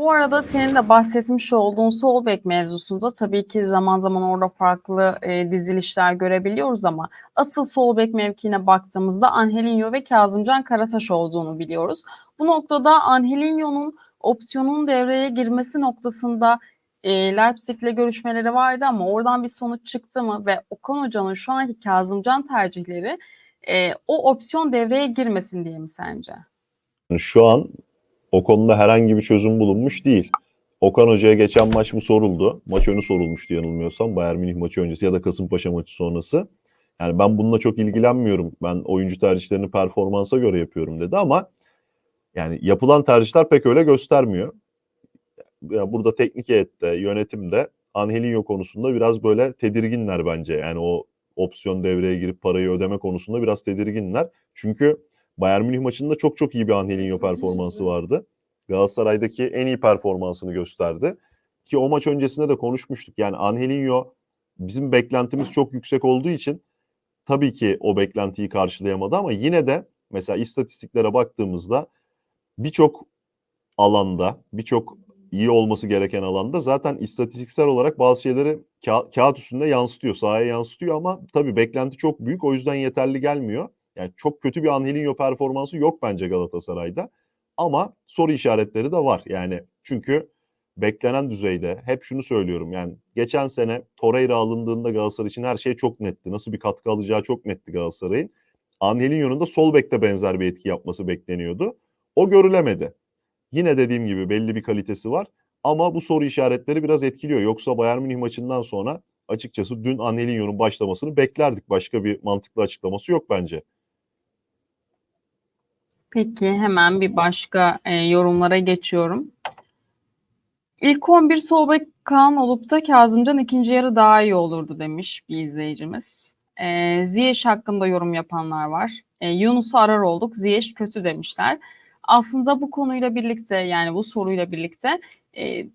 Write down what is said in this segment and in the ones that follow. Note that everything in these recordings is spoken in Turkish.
Bu arada senin de bahsetmiş olduğun sol bek mevzusunda tabii ki zaman zaman orada farklı e, dizilişler görebiliyoruz ama asıl sol bek mevkiine baktığımızda Angelinho ve Kazımcan Karataş olduğunu biliyoruz. Bu noktada Angelinho'nun opsiyonun devreye girmesi noktasında e, Leipzig'le görüşmeleri vardı ama oradan bir sonuç çıktı mı ve Okan Hoca'nın şu anki Kazımcan tercihleri e, o opsiyon devreye girmesin diye mi sence? Şu an o konuda herhangi bir çözüm bulunmuş değil. Okan Hoca'ya geçen maç bu soruldu. Maç önü sorulmuştu yanılmıyorsam. Bayern Münih maçı öncesi ya da Kasımpaşa maçı sonrası. Yani ben bununla çok ilgilenmiyorum. Ben oyuncu tercihlerini performansa göre yapıyorum dedi ama yani yapılan tercihler pek öyle göstermiyor. Yani burada teknik heyette, yönetimde Angelinho konusunda biraz böyle tedirginler bence. Yani o opsiyon devreye girip parayı ödeme konusunda biraz tedirginler. Çünkü Bayern Münih maçında çok çok iyi bir Angelinho performansı vardı. Galatasaray'daki en iyi performansını gösterdi. Ki o maç öncesinde de konuşmuştuk. Yani Angelinho bizim beklentimiz çok yüksek olduğu için tabii ki o beklentiyi karşılayamadı ama yine de mesela istatistiklere baktığımızda birçok alanda, birçok iyi olması gereken alanda zaten istatistiksel olarak bazı şeyleri ka- kağıt üstünde yansıtıyor, sahaya yansıtıyor ama tabii beklenti çok büyük o yüzden yeterli gelmiyor. Yani çok kötü bir Angelinho performansı yok bence Galatasaray'da. Ama soru işaretleri de var. Yani çünkü beklenen düzeyde hep şunu söylüyorum. Yani geçen sene Torreira alındığında Galatasaray için her şey çok netti. Nasıl bir katkı alacağı çok netti Galatasaray'ın. Angelinho'nun da sol bekte benzer bir etki yapması bekleniyordu. O görülemedi. Yine dediğim gibi belli bir kalitesi var. Ama bu soru işaretleri biraz etkiliyor. Yoksa Bayern Münih maçından sonra açıkçası dün Angelinho'nun başlamasını beklerdik. Başka bir mantıklı açıklaması yok bence. Peki hemen bir başka e, yorumlara geçiyorum. İlk 11 sol bek Kaan olup da Kazımcan ikinci yarı daha iyi olurdu demiş bir izleyicimiz. E, Ziyech hakkında yorum yapanlar var. E, Yunus'u arar olduk. Ziyech kötü demişler. Aslında bu konuyla birlikte yani bu soruyla birlikte e,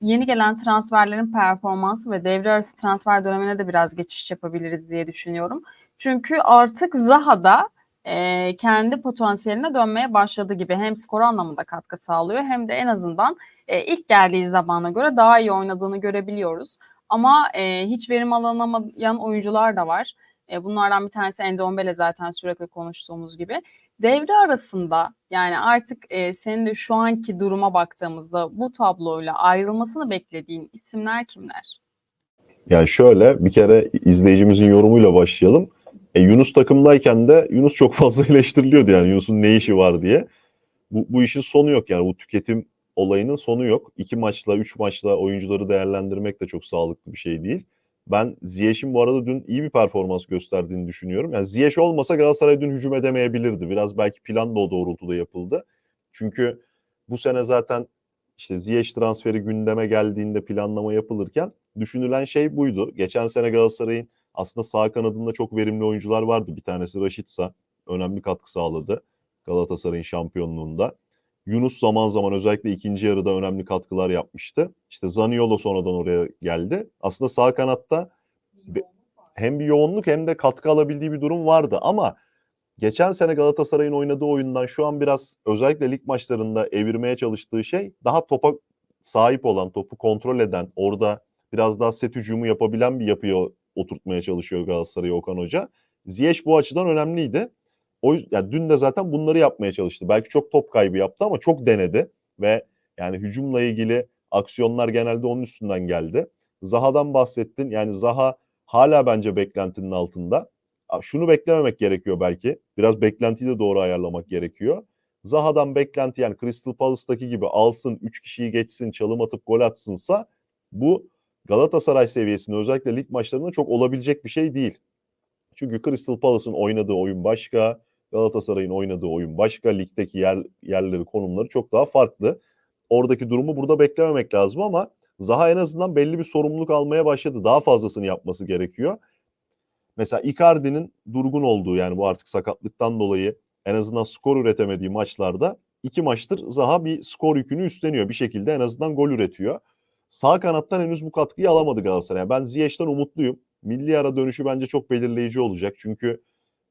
yeni gelen transferlerin performansı ve devre arası transfer dönemine de biraz geçiş yapabiliriz diye düşünüyorum. Çünkü artık Zaha'da e, kendi potansiyeline dönmeye başladı gibi hem skor anlamında katkı sağlıyor hem de en azından e, ilk geldiği zamana göre daha iyi oynadığını görebiliyoruz. Ama e, hiç verim alınamayan oyuncular da var. E, bunlardan bir tanesi Endombele zaten sürekli konuştuğumuz gibi. Devre arasında yani artık e, senin de şu anki duruma baktığımızda bu tabloyla ayrılmasını beklediğin isimler kimler? Yani şöyle bir kere izleyicimizin yorumuyla başlayalım. E, Yunus takımdayken de Yunus çok fazla eleştiriliyordu yani Yunus'un ne işi var diye. Bu, bu işin sonu yok yani bu tüketim olayının sonu yok. İki maçla, üç maçla oyuncuları değerlendirmek de çok sağlıklı bir şey değil. Ben Ziyech'in bu arada dün iyi bir performans gösterdiğini düşünüyorum. Yani Ziyech olmasa Galatasaray dün hücum edemeyebilirdi. Biraz belki plan da o doğrultuda yapıldı. Çünkü bu sene zaten işte Ziyech transferi gündeme geldiğinde planlama yapılırken düşünülen şey buydu. Geçen sene Galatasaray'ın aslında sağ kanadında çok verimli oyuncular vardı. Bir tanesi Raşitsa önemli katkı sağladı Galatasaray'ın şampiyonluğunda. Yunus zaman zaman özellikle ikinci yarıda önemli katkılar yapmıştı. İşte Zaniolo sonradan oraya geldi. Aslında sağ kanatta hem bir yoğunluk hem de katkı alabildiği bir durum vardı ama geçen sene Galatasaray'ın oynadığı oyundan şu an biraz özellikle lig maçlarında evirmeye çalıştığı şey daha topa sahip olan, topu kontrol eden, orada biraz daha set hücumu yapabilen bir yapıya oturtmaya çalışıyor Galatasaray'ı Okan Hoca. Ziyech bu açıdan önemliydi. O yani dün de zaten bunları yapmaya çalıştı. Belki çok top kaybı yaptı ama çok denedi ve yani hücumla ilgili aksiyonlar genelde onun üstünden geldi. Zaha'dan bahsettin. Yani Zaha hala bence beklentinin altında. Şunu beklememek gerekiyor belki. Biraz beklentiyi de doğru ayarlamak gerekiyor. Zaha'dan beklenti yani Crystal Palace'daki gibi alsın, 3 kişiyi geçsin, çalım atıp gol atsınsa bu Galatasaray seviyesinde özellikle lig maçlarında çok olabilecek bir şey değil. Çünkü Crystal Palace'ın oynadığı oyun başka, Galatasaray'ın oynadığı oyun başka, ligdeki yer, yerleri, konumları çok daha farklı. Oradaki durumu burada beklememek lazım ama Zaha en azından belli bir sorumluluk almaya başladı. Daha fazlasını yapması gerekiyor. Mesela Icardi'nin durgun olduğu yani bu artık sakatlıktan dolayı en azından skor üretemediği maçlarda iki maçtır Zaha bir skor yükünü üstleniyor. Bir şekilde en azından gol üretiyor. Sağ kanattan henüz bu katkıyı alamadı Galatasaray. Ben Ziyech'ten umutluyum. Milli ara dönüşü bence çok belirleyici olacak. Çünkü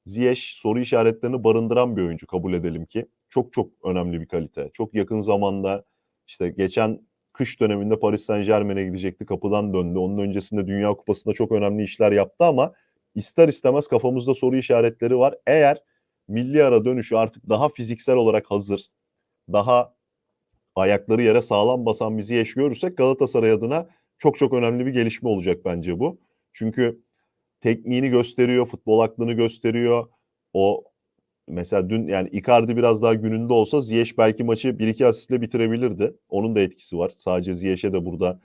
Ziyech soru işaretlerini barındıran bir oyuncu kabul edelim ki. Çok çok önemli bir kalite. Çok yakın zamanda İşte geçen kış döneminde Paris Saint Germain'e gidecekti. Kapıdan döndü. Onun öncesinde Dünya Kupası'nda çok önemli işler yaptı ama ister istemez kafamızda soru işaretleri var. Eğer milli ara dönüşü artık daha fiziksel olarak hazır, daha ayakları yere sağlam basan bir Ziyech görürsek Galatasaray adına çok çok önemli bir gelişme olacak bence bu. Çünkü tekniğini gösteriyor, futbol aklını gösteriyor. O mesela dün yani Icardi biraz daha gününde olsa Ziyech belki maçı 1-2 asistle bitirebilirdi. Onun da etkisi var. Sadece Ziyech'e de burada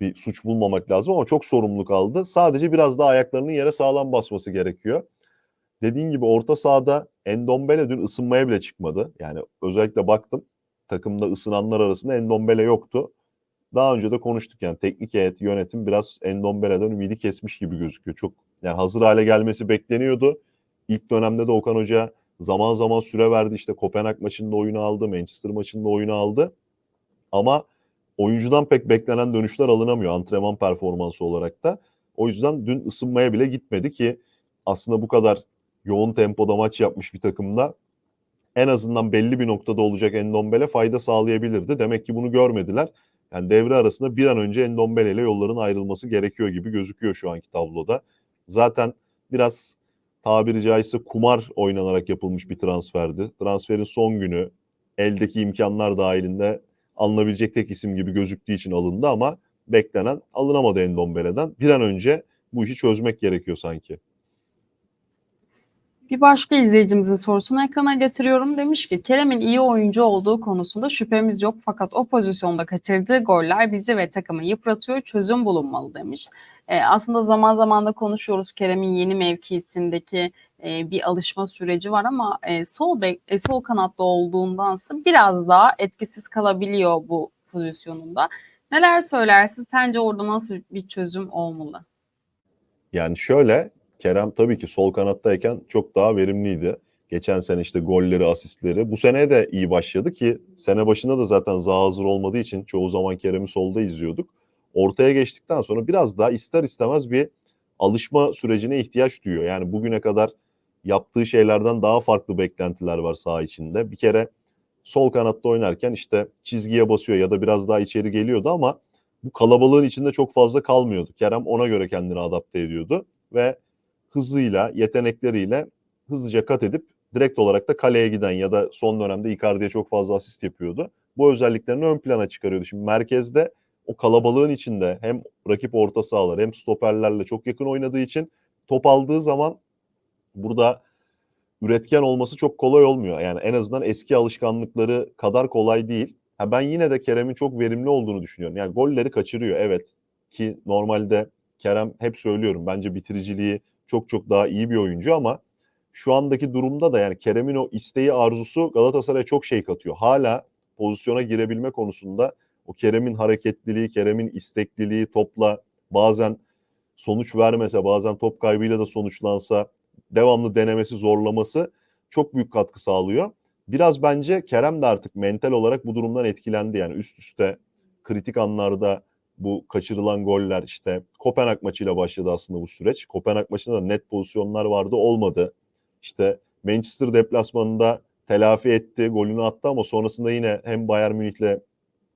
bir suç bulmamak lazım ama çok sorumluluk aldı. Sadece biraz daha ayaklarının yere sağlam basması gerekiyor. Dediğin gibi orta sahada Endombele dün ısınmaya bile çıkmadı. Yani özellikle baktım takımda ısınanlar arasında Endombele yoktu. Daha önce de konuştuk yani teknik heyet yönetim biraz Endombele'den ümidi kesmiş gibi gözüküyor. Çok yani hazır hale gelmesi bekleniyordu. İlk dönemde de Okan Hoca zaman zaman süre verdi. İşte Kopenhag maçında oyunu aldı, Manchester maçında oyunu aldı. Ama oyuncudan pek beklenen dönüşler alınamıyor antrenman performansı olarak da. O yüzden dün ısınmaya bile gitmedi ki aslında bu kadar yoğun tempoda maç yapmış bir takımda en azından belli bir noktada olacak Endombele fayda sağlayabilirdi. Demek ki bunu görmediler. Yani devre arasında bir an önce Endombele ile yolların ayrılması gerekiyor gibi gözüküyor şu anki tabloda. Zaten biraz tabiri caizse kumar oynanarak yapılmış bir transferdi. Transferin son günü eldeki imkanlar dahilinde alınabilecek tek isim gibi gözüktüğü için alındı ama beklenen alınamadı Endombele'den. Bir an önce bu işi çözmek gerekiyor sanki. Bir başka izleyicimizin sorusunu ekrana getiriyorum. Demiş ki Kerem'in iyi oyuncu olduğu konusunda şüphemiz yok fakat o pozisyonda kaçırdığı goller bizi ve takımı yıpratıyor. Çözüm bulunmalı demiş. Ee, aslında zaman zaman da konuşuyoruz Kerem'in yeni mevkisindeki e, bir alışma süreci var ama e, sol bek, e, sol kanatta olduğundansa biraz daha etkisiz kalabiliyor bu pozisyonunda. Neler söylersin? Sence orada nasıl bir çözüm olmalı? Yani şöyle Kerem tabii ki sol kanattayken çok daha verimliydi. Geçen sene işte golleri, asistleri. Bu sene de iyi başladı ki sene başında da zaten Zaha hazır olmadığı için çoğu zaman Kerem'i solda izliyorduk. Ortaya geçtikten sonra biraz daha ister istemez bir alışma sürecine ihtiyaç duyuyor. Yani bugüne kadar yaptığı şeylerden daha farklı beklentiler var saha içinde. Bir kere sol kanatta oynarken işte çizgiye basıyor ya da biraz daha içeri geliyordu ama bu kalabalığın içinde çok fazla kalmıyordu. Kerem ona göre kendini adapte ediyordu ve hızıyla, yetenekleriyle hızlıca kat edip direkt olarak da kaleye giden ya da son dönemde Icardi'ye çok fazla asist yapıyordu. Bu özelliklerini ön plana çıkarıyordu. Şimdi merkezde o kalabalığın içinde hem rakip orta sahalar hem stoperlerle çok yakın oynadığı için top aldığı zaman burada üretken olması çok kolay olmuyor. Yani en azından eski alışkanlıkları kadar kolay değil. Ha ben yine de Kerem'in çok verimli olduğunu düşünüyorum. Yani golleri kaçırıyor evet ki normalde Kerem hep söylüyorum bence bitiriciliği çok çok daha iyi bir oyuncu ama şu andaki durumda da yani Kerem'in o isteği arzusu Galatasaray'a çok şey katıyor. Hala pozisyona girebilme konusunda o Kerem'in hareketliliği, Kerem'in istekliliği topla bazen sonuç vermese, bazen top kaybıyla da sonuçlansa devamlı denemesi, zorlaması çok büyük katkı sağlıyor. Biraz bence Kerem de artık mental olarak bu durumdan etkilendi. Yani üst üste kritik anlarda bu kaçırılan goller işte Kopenhag maçıyla başladı aslında bu süreç. Kopenhag maçında da net pozisyonlar vardı olmadı. İşte Manchester deplasmanında telafi etti, golünü attı ama sonrasında yine hem Bayern Münih'le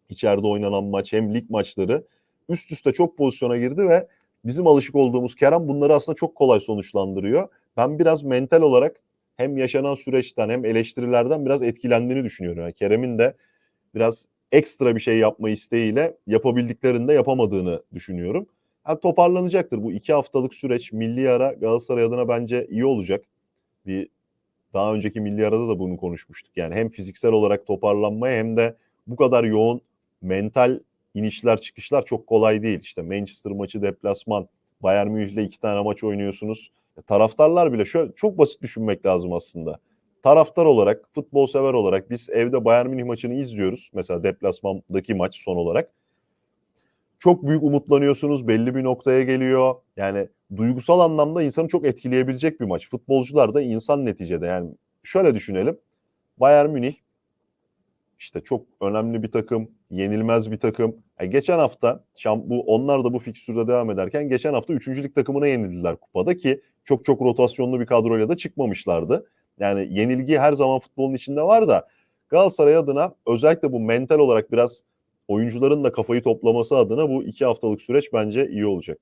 içeride oynanan maç hem lig maçları üst üste çok pozisyona girdi ve bizim alışık olduğumuz Kerem bunları aslında çok kolay sonuçlandırıyor. Ben biraz mental olarak hem yaşanan süreçten hem eleştirilerden biraz etkilendiğini düşünüyorum. Yani Kerem'in de biraz ekstra bir şey yapma isteğiyle yapabildiklerinde yapamadığını düşünüyorum. Yani toparlanacaktır. Bu iki haftalık süreç milli ara Galatasaray adına bence iyi olacak. Bir daha önceki milli arada da bunu konuşmuştuk. Yani hem fiziksel olarak toparlanmaya hem de bu kadar yoğun mental inişler çıkışlar çok kolay değil. İşte Manchester maçı deplasman, Bayern Münih'le iki tane maç oynuyorsunuz. Taraftarlar bile şöyle çok basit düşünmek lazım aslında taraftar olarak, futbol sever olarak biz evde Bayern Münih maçını izliyoruz. Mesela deplasmandaki maç son olarak. Çok büyük umutlanıyorsunuz. Belli bir noktaya geliyor. Yani duygusal anlamda insanı çok etkileyebilecek bir maç. Futbolcular da insan neticede. Yani şöyle düşünelim. Bayern Münih işte çok önemli bir takım, yenilmez bir takım. Yani geçen hafta bu onlar da bu fikstürde devam ederken geçen hafta 3. lig takımına yenildiler kupada ki çok çok rotasyonlu bir kadroyla da çıkmamışlardı. Yani yenilgi her zaman futbolun içinde var da Galatasaray adına özellikle bu mental olarak biraz oyuncuların da kafayı toplaması adına bu iki haftalık süreç bence iyi olacak.